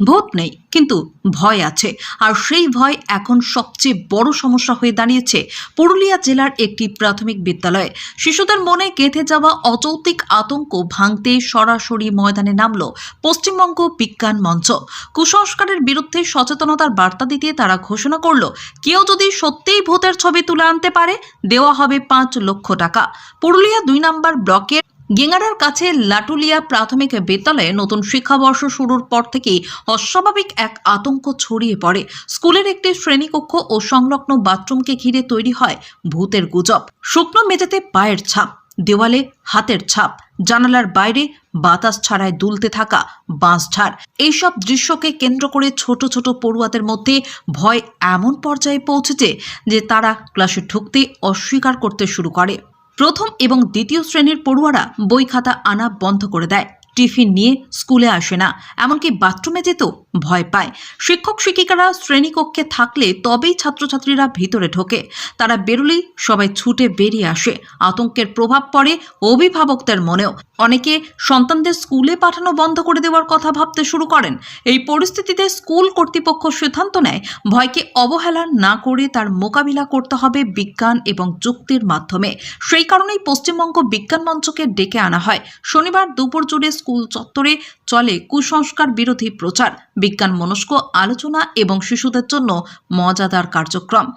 ভূত নেই, কিন্তু ভয় আছে। আর সেই ভয় এখন সবচেয়ে বড় সমস্যা হয়ে দাঁড়িয়েছে পুরুলিয়া জেলার একটি প্রাথমিক বিদ্যালয়ে। শিশুদের মনে গেঁথে যাওয়া অযৌক্তিক আতঙ্ক ভাঙতে সরাসরি ময়দানে নামল পশ্চিমবঙ্গ বিজ্ঞান মঞ্চ। কুসংস্কারের বিরুদ্ধে সচেতনতার বার্তা দিতে তারা ঘোষণা করল, কেউ যদি সত্যিই ভূতের ছবি তুলে আনতে পারে, দেওয়া হবে পাঁচ লক্ষ টাকা। পুরুলিয়া দুই নম্বর ব্লকের গেঙ্গারার কাছে লাটুলিয়া প্রাথমিক বিদ্যালয়ে নতুন শিক্ষাবর্ষ শুরুর পর থেকেই অস্বাভাবিক এক আতঙ্ক ছড়িয়ে পড়ে। স্কুলের একটি শ্রেণীকক্ষ ও সংলগ্ন বাথরুমকে ঘিরে তৈরি হয় ভূতের গুজব। শুকনো মেঝেতে পায়ের ছাপ, দেওয়ালে হাতের ছাপ, জানালার বাইরে বাতাস ছাড়ায় দুলতে থাকা বাঁশঝাড় এইসব দৃশ্যকে কেন্দ্র করে ছোট ছোট পড়ুয়াদের মধ্যে ভয় এমন পর্যায়ে পৌঁছেছে যে তারা ক্লাসে ঢুকতে অস্বীকার করতে শুরু করে। প্রথম এবং দ্বিতীয় শ্রেণির পড়ুয়ারা বই খাতা আনা বন্ধ করে দেয়। টিফিন নিয়ে স্কুলে আসে না। এমনকি বাথরুমে যেতেও ভয় পায়। শিক্ষক শিক্ষিকারা শ্রেণীকক্ষে থাকলে তবেই ছাত্রছাত্রীরা ভিতরে ঢোকে। তারা বেরোলেই সবাই ছুটে বেরিয়ে আসে। আতঙ্কের প্রভাব পড়ে অভিভাবকদের মনেও। অনেকে সন্তানদের স্কুলে পাঠানো বন্ধ করে দেওয়ার কথা ভাবতে শুরু করেন। এই পরিস্থিতিতে স্কুল কর্তৃপক্ষ সিদ্ধান্ত নেয়, ভয়কে অবহেলা না করে তার মোকাবিলা করতে হবে বিজ্ঞান এবং যুক্তির মাধ্যমে। সেই কারণেই পশ্চিমবঙ্গ বিজ্ঞান মঞ্চকে ডেকে আনা হয়। শনিবার দুপুর জুড়ে স্কুল চত্বরে চলে কুসংস্কার বিরোধী প্রচার। বিজ্ঞান মনস্ক আলোচনা এবং শিশুদের জন্য মজাদার কার্যক্রম।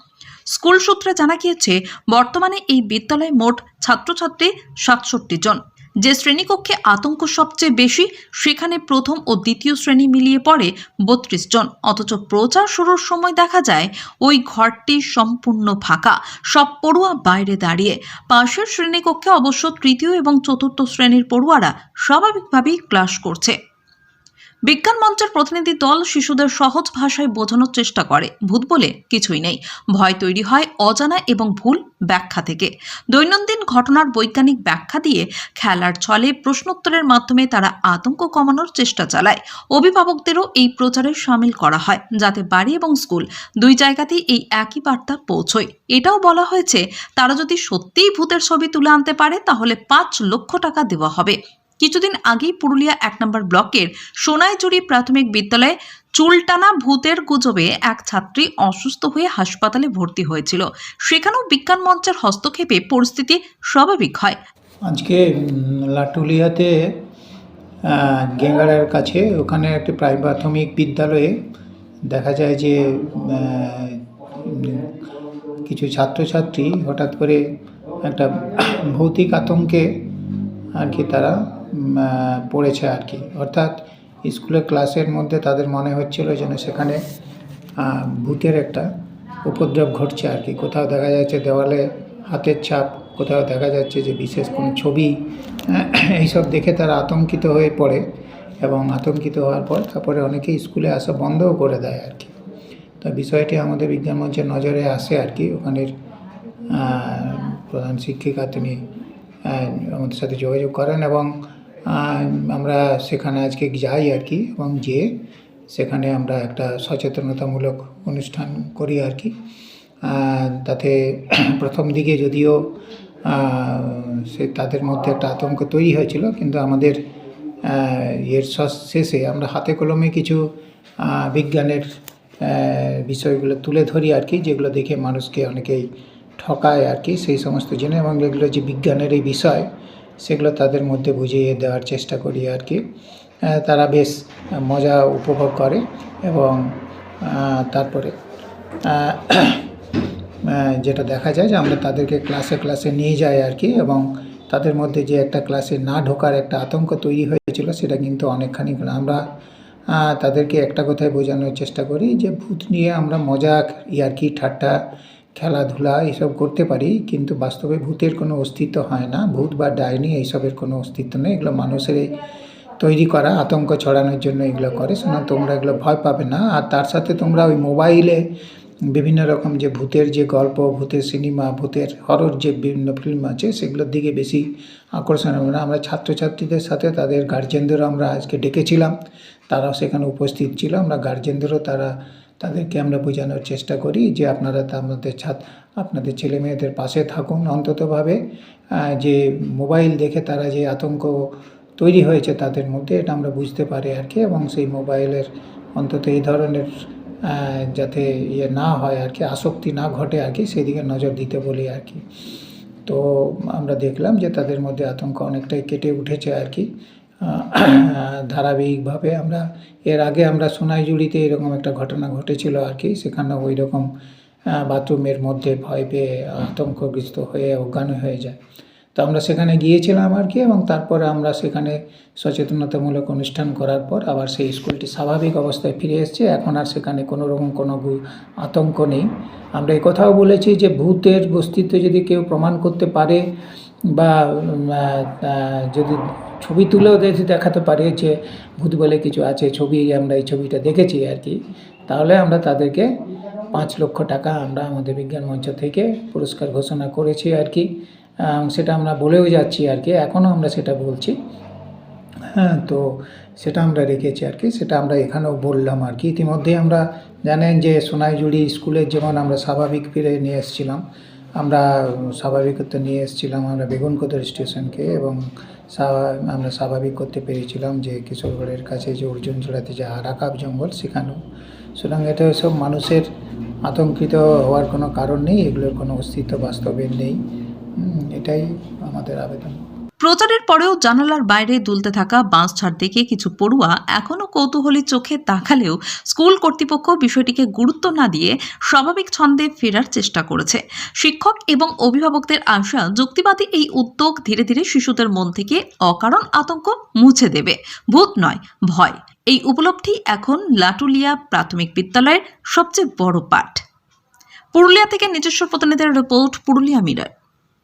স্কুল সূত্রে জানা গিয়েছে, বর্তমানে এই বিদ্যালয়ে মোট ছাত্রছাত্রী সাতষট্টি জন। যে শ্রেণীকক্ষে আতঙ্ক সবচেয়ে বেশি, সেখানে প্রথম ও দ্বিতীয় শ্রেণি মিলিয়ে পড়ে বত্রিশ জন। অথচ প্রচার শুরুর সময় দেখা যায়, ওই ঘরটি সম্পূর্ণ ফাঁকা, সব পড়ুয়া বাইরে দাঁড়িয়ে। পাশের শ্রেণীকক্ষে অবশ্য তৃতীয় এবং চতুর্থ শ্রেণির পড়ুয়ারা স্বাভাবিকভাবেই ক্লাস করছে। বিজ্ঞান মঞ্চের প্রতিনিধি দল শিশুদের সহজ ভাষায় বোঝানোর চেষ্টা করে। ভূত বলে কিছুই নেই। ভয় তৈরি হয় অজানা এবং ভুল ব্যাখ্যা থেকে। দৈনন্দিন ঘটনার বৈজ্ঞানিক ব্যাখ্যা দিয়ে খেলার ছলে প্রশ্নোত্তরের মাধ্যমে তারা আতঙ্ক কমানোর চেষ্টা চালায়। অভিভাবকদেরও এই প্রচারে সামিল করা হয়, যাতে বাড়ি এবং স্কুল দুই জায়গাতেই এই একই বার্তা পৌঁছয়। এটাও বলা হয়েছে, তারা যদি সত্যিই ভূতের ছবি তুলে আনতে পারে, তাহলে পাঁচ লক্ষ টাকা দেওয়া হবে। কিছুদিন আগেই পুরুলিয়া এক নম্বর ব্লকের সোনাইজুড়ি প্রাথমিক বিদ্যালয়ে চুলটানা ভূতের গুজবে এক ছাত্রী অসুস্থ হয়ে হাসপাতালে ভর্তি হয়েছিল। সেখানেও বিজ্ঞান মঞ্চের হস্তক্ষেপে পরিস্থিতি স্বাভাবিক হয়। আজকে লাটুলিয়াতে গেঙ্গাড়ার কাছে ওখানে একটি প্রায় প্রাথমিক বিদ্যালয়ে দেখা যায় যে কিছু ছাত্রছাত্রী হঠাৎ করে একটা ভৌতিক আতঙ্কে আর কি তারা পড়েছে আর কি। অর্থাৎ স্কুলের ক্লাসের মধ্যে তাদের মনে হচ্ছিল যেন সেখানে ভূতের একটা উপদ্রব ঘটছে আর কি। কোথাও দেখা যাচ্ছে দেওয়ালে হাতের ছাপ, কোথাও দেখা যাচ্ছে যে বিশেষ কোনো ছবি এইসব দেখে তারা আতঙ্কিত হয়ে পড়ে এবং আতঙ্কিত হওয়ার পর তারপরে অনেকেই স্কুলে আসা বন্ধও করে দেয় আর কি। তো বিষয়টি আমাদের বিজ্ঞান মঞ্চের নজরে আসে আর কি। ওখানের প্রধান শিক্ষিকা তিনি আমাদের সাথে যোগাযোগ করেন এবং আমরা সেখানে আজকে যাই আর কি, এবং যে সেখানে আমরা একটা সচেতনতামূলক অনুষ্ঠান করি আর কি। তাতে প্রথম দিকে যদিও সে তাদের মধ্যে একটা আতঙ্ক তৈরি হয়েছিল, কিন্তু আমাদের এর শেষে আমরা হাতে কলমে কিছু বিজ্ঞানের বিষয়গুলো তুলে ধরি আর কি, যেগুলো দেখে মানুষকে অনেকেই ঠকায় আর কি, সেই সমস্ত জেনে, এবং এগুলো যে বিজ্ঞানের এই বিষয় সেগুলো তাদের মধ্যে বুঝিয়ে দেওয়ার চেষ্টা করি আর কি। তারা বেশ মজা উপভোগ করে এবং তারপরে যেটা দেখা যায় যে আমরা তাদেরকে ক্লাসে ক্লাসে নিয়ে যাই আর কি এবং তাদের মধ্যে যে একটা ক্লাসে না ঢোকার একটা আতঙ্ক তৈরি হয়েছিল সেটা কিন্তু অনেকখানি আমরা তাদেরকে একটা কথায় বোঝানোর চেষ্টা করি যে ভূত নিয়ে আমরা মজা ইয়ার্কি, ঠাট্টা খেলাধুলা এইসব করতে পারি, কিন্তু বাস্তবে ভূতের কোনো অস্তিত্ব হয় না। ভূত বা ডাইনি এইসবের কোনো অস্তিত্ব নেই। এগুলো মানুষের তৈরি করা, আতঙ্ক ছড়ানোর জন্য এগুলো করে। শোনা, তোমরা এগুলো ভয় পাবে না। আর তার সাথে তোমরা ওই মোবাইলে বিভিন্ন রকম যে ভূতের যে গল্প, ভূতের সিনেমা, ভূতের হরর যে বিভিন্ন ফিল্ম আছে, সেগুলোর দিকে বেশি আকর্ষণ হবে না। আমরা ছাত্রছাত্রীদের সাথে, তাদের গার্জেনদেরও আমরা আজকে ডেকেছিলাম। তারাও সেখানে উপস্থিত ছিল। আমরা গার্জেনদেরও তারা তাদেরকে আমরা বোঝানোর চেষ্টা করি যে আপনারা আমাদের ছাত্র আপনাদের ছেলে মেয়েদের পাশে থাকুন অন্ততভাবে। যে মোবাইল দেখে তারা যে আতঙ্ক তৈরি হয়েছে তাদের মধ্যে এটা আমরা বুঝতে পারি আর কি এবং সেই মোবাইলের অন্তত এই ধরনের যাতে ইয়ে না হয় আর কি, আসক্তি না ঘটে আর কি, সেদিকে নজর দিতে বলি আর কি। তো আমরা দেখলাম যে তাদের মধ্যে আতঙ্ক অনেকটাই কেটে উঠেছে আর কি। ধারাবাহিকভাবে আমরা, এর আগে আমরা সোনাইজুড়িতে এরকম একটা ঘটনা ঘটেছিল আর কি, সেখানে ওই রকম বাথরুমের মধ্যে ভয় পেয়ে আতঙ্কগ্রস্ত হয়ে অজ্ঞান হয়ে যায়। তো আমরা সেখানে গিয়েছিলাম আর কি এবং তারপরে আমরা সেখানে সচেতনতামূলক অনুষ্ঠান করার পর আবার সেই স্কুলটি স্বাভাবিক অবস্থায় ফিরে এসেছে। এখন আর সেখানে কোনো রকম কোনো আতঙ্ক নেই। আমরা কথাও বলেছি যে ভূতের অস্তিত্ব যদি কেউ প্রমাণ করতে পারে বা যদি ছবি তুলেও দেখাতে পারে যে ভূত বলে কিছু আছে, ছবি আমরা এই ছবিটা দেখেছি আর কি, তাহলে আমরা তাদেরকে পাঁচ লক্ষ টাকা আমরা আমাদের বিজ্ঞান মঞ্চ থেকে পুরস্কার ঘোষণা করেছি আর কি। সেটা আমরা বলেও যাচ্ছি আর কি এখনও আমরা সেটা বলছি। হ্যাঁ তো সেটা আমরা রেখেছি আর কি, সেটা আমরা এখানেও বললাম আর কি। ইতিমধ্যেই আমরা জানেন যে সোনাইজুড়ি স্কুলের যেমন আমরা স্বাভাবিক ফিরে নিয়ে এসেছিলাম, আমরা স্বাভাবিকত্ব নিয়ে এসেছিলাম আমরা বেগুনকোদর স্টেশনকে এবং আমরা স্বাভাবিক করতে পেরেছিলাম যে কিশোরগড়ের কাছে যে অর্জুন জোড়াতে যে আরাকাব জঙ্গল সেখানেও। সুতরাং এটা সব মানুষের আতঙ্কিত হওয়ার কোনো কারণ নেই, এগুলোর কোনো অস্তিত্ব বাস্তবে নেই। এটাই আমাদের আবেদন। প্রচারের পরেও জানালার বাইরে দুলতে থাকা বাঁশ ছাড় দেখে কিছু পড়ুয়া এখনও কৌতূহলী চোখে তাকালেও স্কুল কর্তৃপক্ষ বিষয়টিকে গুরুত্ব না দিয়ে স্বাভাবিক ছন্দে ফেরার চেষ্টা করেছে। শিক্ষক এবং অভিভাবকদের আশা, যুক্তিবাদী এই উদ্যোগ ধীরে ধীরে শিশুদের মন থেকে অকারণ আতঙ্ক মুছে দেবে। ভূত নয়, ভয়। এই উপলব্ধি এখন লাটুলিয়া প্রাথমিক বিদ্যালয়ের সবচেয়ে বড় পাঠ। পুরুলিয়া থেকে নিজস্ব প্রতিনিধির রিপোর্ট, পুরুলিয়া মিরর।